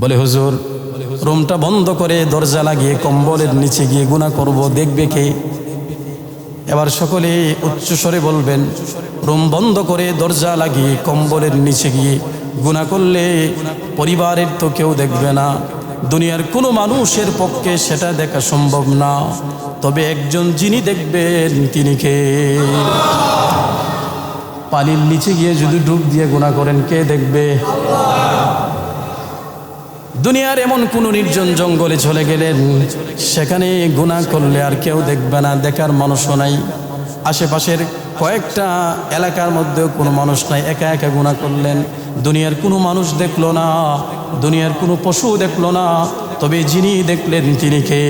বলে, হুজুর, রুমটা বন্ধ করে দরজা লাগিয়ে কম্বলের নিচে গিয়ে গুণা করব, দেখবে কে? এবার সকলে উচ্চস্বরে বলবেন, রুম বন্ধ করে দরজা লাগিয়ে কম্বলের নিচে গিয়ে গুণা করলে পরিবারের তো কেউ দেখবে না। দুনিয়ার কোনো মানুষের পক্ষে সেটা দেখা সম্ভব না। তবে একজন যিনি দেখবেন, তিনি কে? পানির নিচে গিয়ে যদি ডুব দিয়ে গুণা করেন, কে দেখবে? দুনিয়ার এমন কোন নির্জন জঙ্গলে চলে গেলেন। সেখানে গুণা করলে আর কেউ দেখবে না, দেখার মানুষও নাই। আশেপাশের কয়েকটা এলাকার মধ্যেও কোনো মানুষ নাই, একা একা গুণা করলেন। দুনিয়ার কোনো মানুষ দেখল না, দুনিয়ার কোনো পশু দেখল না, তবে যিনি দেখলেন তিনি কে?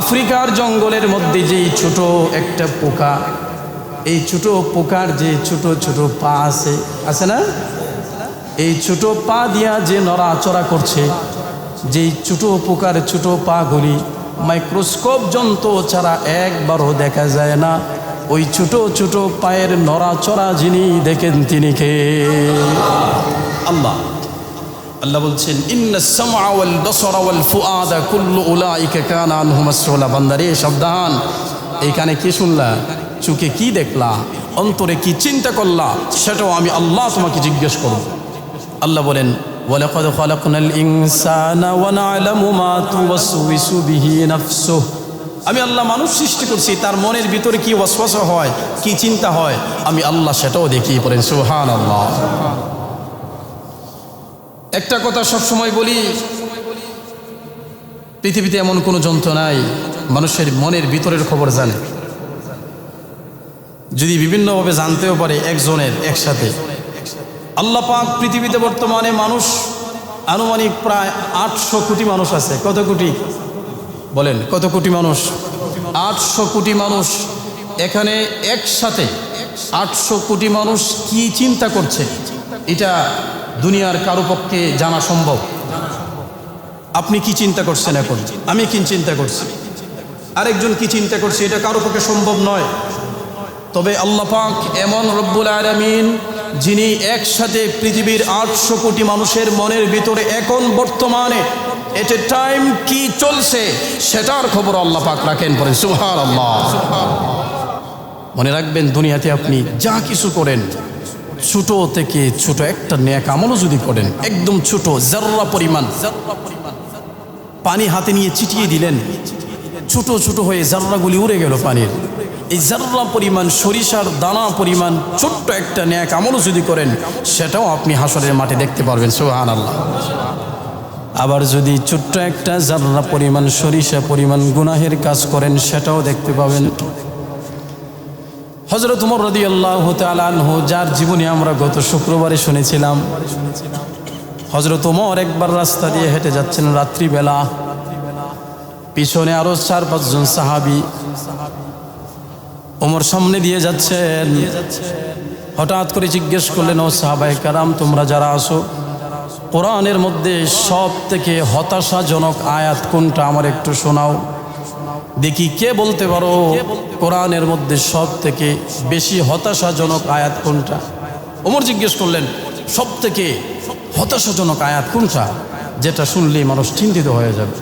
আফ্রিকার জঙ্গলের মধ্যে যেই ছোট একটা পোকা, এই ছোট পোকার যে ছোট ছোট পা আছে আছে না? এই ছোট পা দিয়া যে নড়াচড়া করছে, যেই ছোট পোকার ছোট পাগুলি মাইক্রোস্কোপ যন্ত্র ছাড়া একবারও দেখা যায় না। ওই ছোট ছোট পায়ের নড়াচড়া যিনি দেখেন তিনি কে? আল্লাহ। আল্লাহ বলছেন বান্দারে, সাবধান। এইখানে কি শুনলা? চোখে কি দেখলা? অন্তরে কি চিন্তা করলা? সেটাও আমি আল্লাহ তোমাকে জিজ্ঞেস করব। আল্লাহ বলেন ইনসানা ওয়া না'লামু মা তুওয়াসওয়িসু বিহি নাফসুহ। আমি আল্লাহ মানুষ সৃষ্টি করছি, তার মনের ভিতরে কি ওয়াসওয়াসা হয়, কি চিন্তা হয়, আমি আল্লাহ সেটাও দেখিয়ে পড়েন, সুবহানাল্লাহ। একটা কথা সব সময় বলি, পৃথিবীতে এমন কোনো যন্ত্র নাই, মানুষের মনের ভিতরের খবর জানে। যদি বিভিন্নভাবে জানতেও পারে একজনের একসাথে। আল্লাহ পাক পৃথিবীতে বর্তমানে মানুষ আনুমানিক প্রায় আটশো কোটি মানুষ আছে। কত কোটি? বলেন, কত কোটি মানুষ? আটশো কোটি মানুষ এখানে একসাথে আটশো কোটি মানুষ কি চিন্তা করছে? এটা দুনিয়ার কারও পক্ষে জানা সম্ভব। আপনি কি চিন্তা করছেন এখন? আমি কি চিন্তা করছি? আরেকজন কি চিন্তা করছে? এটা কারও পক্ষে সম্ভব নয়। তবে আল্লাহ পাক এমন রব্বুল আলমিন যিনি একসাথে পৃথিবীর আটশো কোটি মানুষের মনের ভিতরে এখন বর্তমানে এট এ টাইম কি চলছে, সেটার খবর আল্লাহ পাক রাখেন পরে। সুহার আল্লাহ মনে রাখবেন, দুনিয়াতে আপনি যা কিছু করেন, ছোট থেকে ছোট একটা ন্যাক আমলও যদি করেন, একদম ছোট জাররা পরিমাণ, পানি হাতে নিয়ে চিটিয়ে দিলেন, ছোট ছোট হয়ে জাররাগুলি উড়ে গেল পানির। এই জাররা পরিমাণ সরিষার দানা পরিমাণ ছোট্ট একটা ন্যাক আমলও যদি করেন, সেটাও আপনি হাসরের মাঠে দেখতে পারবেন সোহান আল্লাহ আবার যদি ছোট্ট একটা জাররা পরিমাণ সরিষা পরিমাণ গুনাহের কাজ করেন, সেটাও দেখতে পাবেন। হজরত উমর রদি আল্লাহ তালানহ যার জীবনে আমরা গত শুক্রবারে শুনেছিলাম হজরত উমর একবার রাস্তা দিয়ে হেঁটে যাচ্ছেন রাত্রিবেলা। পিছনে আরও চার পাঁচজন সাহাবি ওমর সামনে দিয়ে যাচ্ছেন। হঠাৎ করে জিজ্ঞেস করলেন, ও সাহাবাই কারাম, তোমরা যারা আসো কোরআনের মধ্যে সব থেকে হতাশাজনক আয়াত কোনটা আমার একটু শোনাও। দেখি কে বলতে পারো, কোরআনের মধ্যে সব থেকে বেশি হতাশাজনক আয়াত কোনটা? ওমর জিজ্ঞেস করলেন সব থেকে হতাশাজনক আয়াত কোনটা? যেটা শুনলেই মানুষ চিন্তিত হয়ে যাবে।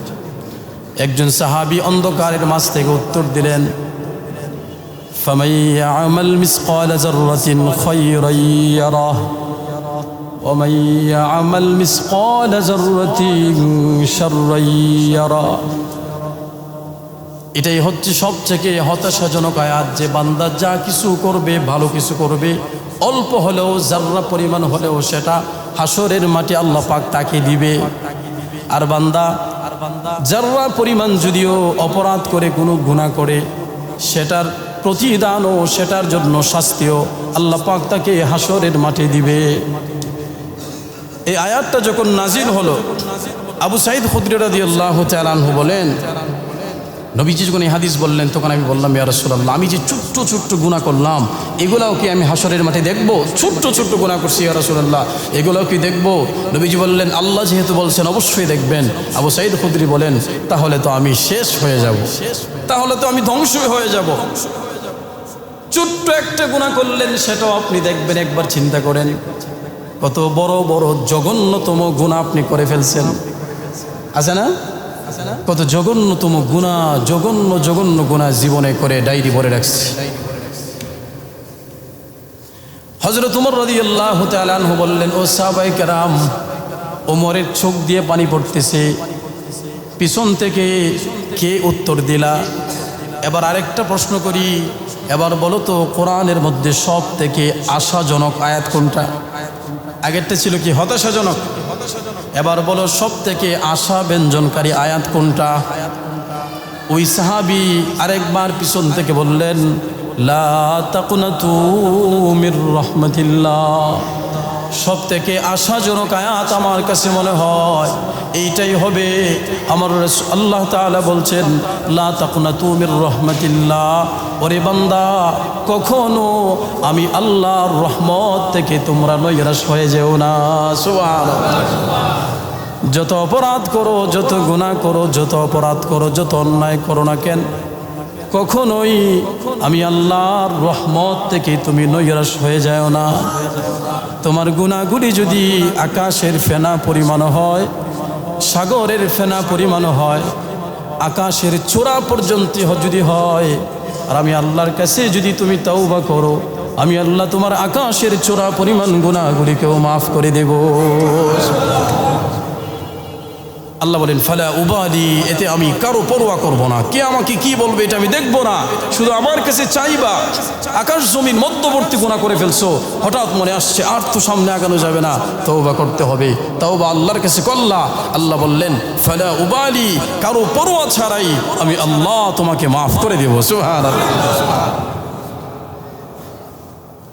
একজন সাহাবি অন্ধকারের মাঝ থেকে উত্তর দিলেন فمن يعمل مثقال ذرة خيرا يره ومن يعمل مثقال ذرة شرا يره এটাই হচ্ছে সবথেকে হতাশাজনক আয়াত যে বান্দা যা কিছু করবে ভালো কিছু করবে অল্প হলেও জাররা পরিমাণ হলেও সেটা হাসরের মাটি আল্লাহ পাক তাকে দিবে আর বান্দা জাররা পরিমাণ যদিও অপরাধ করে কোনো গুণা করে সেটার প্রতিদান ও সেটার জন্য শাস্তিও। আল্লাহ পাক তাকে হাসরের মাঠে দিবে। এই আয়াতটা যখন নাজিল হলো, আবু সাইদ খুদ্রিরাদি আল্লাহ চালানহু বলেন, নবীজি যখন এই হাদিস বললেন, তখন আমি বললাম, ইয়া রাসূলুল্লাহ, আমি যে ছোট্ট ছোট্ট গুণা করলাম, এগুলাও কি আমি হাসরের মাঠে দেখব? ছোট্ট ছোট্ট গুণা করছি, ইয়া রাসূলুল্লাহ, এগুলাও কি দেখব? নবীজি বললেন, আল্লাহ যেহেতু বলছেন, অবশ্যই দেখবেন। আবু সাইদ খুদ্রি বলেন, তাহলে তো আমি শেষ হয়ে যাব। তাহলে তো আমি ধ্বংস হয়ে যাব। ছোট্ট একটা গুণা করলেন, সেটাও আপনি দেখবেন, একবার চিন্তা করেন। কত বড় বড়, জঘন্যতম গুণা আপনি করে ফেলছেন। আছে না? কত জঘন্যতম গুণা, জঘন্য জঘন্য গুণা জীবনে করে ডায়েরি ভরে রাখছে। হজরত উমর রদি আল্লাহ তালানহু বললেন, ও সাহাবাই কেরাম ওমরের চোখ দিয়ে পানি পড়তেছে। পিছন থেকে কে উত্তর দিলা? এবার আরেকটা প্রশ্ন করি এবার বলো তো, কোরআনের মধ্যে সব থেকে আশাজনক আয়াত কোনটা? আগেরটা ছিল কি, হতাশাজনক? এবার বলো সব থেকে আশা ব্যঞ্জনকারী আয়াত কোনটা? ওই সাহাবি আরেকবার পিছন থেকে বললেন, লা তাকুনাতু মির রহমতিল্লাহ। সব থেকে আশাজনক আয়াত আমার কাছে মনে হয়। এইটাই হবে। আমার আল্লাহ তাআলা বলছেন, লা তাকুনাতু মির রহমতিল্লাহ। ওরে বান্দা, কখনো আমি আল্লাহর রহমত থেকে তোমরা নৈরাশ হয়ে যেও না। সুবহানাল্লাহ। যত অপরাধ করো, যত গুণা করো, যত অপরাধ করো, যত অন্যায় করো না কেন কখনোই আমি আল্লাহর রহমত থেকে তুমি নৈরাশ হয়ে যায় না। তোমার গুণাগুলি যদি আকাশের ফেনা পরিমাণ হয়, সাগরের ফেনা পরিমাণ হয়, আকাশের চূড়া পর্যন্ত যদি হয়, আর আমি আল্লাহর কাছে যদি তুমি তওবা করো, আমি আল্লাহ তোমার আকাশের চূড়া পরিমাণ গুণাগুলিকেও মাফ করে দেব। আল্লাহ বলেন, ফালা উবালি এতে আমি কারও পরোয়া করব না। কে আমাকে কি বলবে এটা আমি দেখব না। শুধু আমার কাছে চাইবা। আকাশ জমিন মধ্যবর্তী গুণা করে ফেলছো। হঠাৎ মনে আসছে, আর তো সামনে আগানো যাবে না। তওবা করতে হবে। তওবা আল্লাহর কাছে করলা। আল্লাহ বললেন, ফালা উবালি কারও পরোয়া ছাড়াই আমি আল্লাহ তোমাকে মাফ করে দেব। সুবহানাল্লাহ।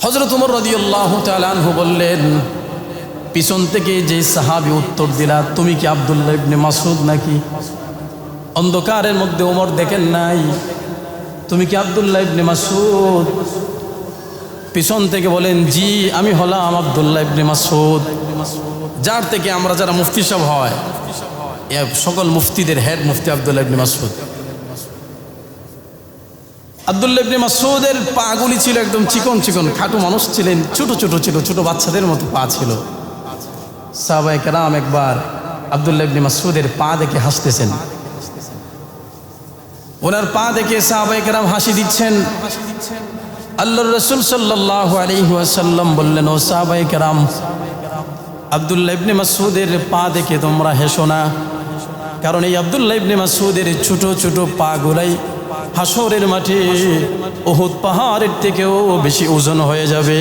হজরত উমর রাদিয়াল্লাহু তাআলা আনহু বললেন পিছন থেকে যে সাহাবি উত্তর দিলা, তুমি কি আবদুল্লাহ ইবনে মাসুদ নাকি? অন্ধকারের মধ্যে ওমর দেখেন নাই, তুমি কি আবদুল্লাহ ইবনে মাসুদ পিছন থেকে বলেন, জি, আমি হলাম আবদুল্লাহ ইবনে মাসুদ যার থেকে আমরা যারা মুফতি সব হয় সকল মুফতিদের হেড মুফতি Abdullah Ibne Masud Abdullah Ibne মাসুদের পাগুলি ছিল একদম চিকন চিকন, খাটু মানুষ ছিলেন, ছোট ছোট ছিল ছোট বাচ্চাদের মতো পা ছিল। সাহাবাই কেরাম একবার আবদুল্লাহ ইবনে মাসুদের পা দেখে হাসতেছেন। ওনার পা দেখে সাহাবাই কেরাম হাসি দিচ্ছেন। আল্লাহ রসুল সাল্লাহ আলহিহাসাল্লাম বললেন, ও সাহাবাই কেরাম, আবদুল্লাহ ইবনে মাসুদের পা দেখে তোমরা হেসো না। কারণ এই আবদুল্লাহ ইবনে মাসুদের ছোট ছোট পা গুলাই হাসরের মাঠে ওহুদ পাহাড়ের থেকেও বেশি ওজন হয়ে যাবে।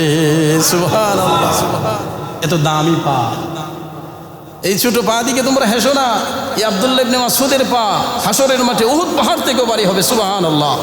এত দামি পা। এই ছোট পা দিকে তোমরা হেসো না। এই আবদুল্লাহ ইবনে মাসুদের পা হাসরের মাঠে উহুদ পাহাড় থেকেও বাড়ি হবে, সুবহানাল্লাহ।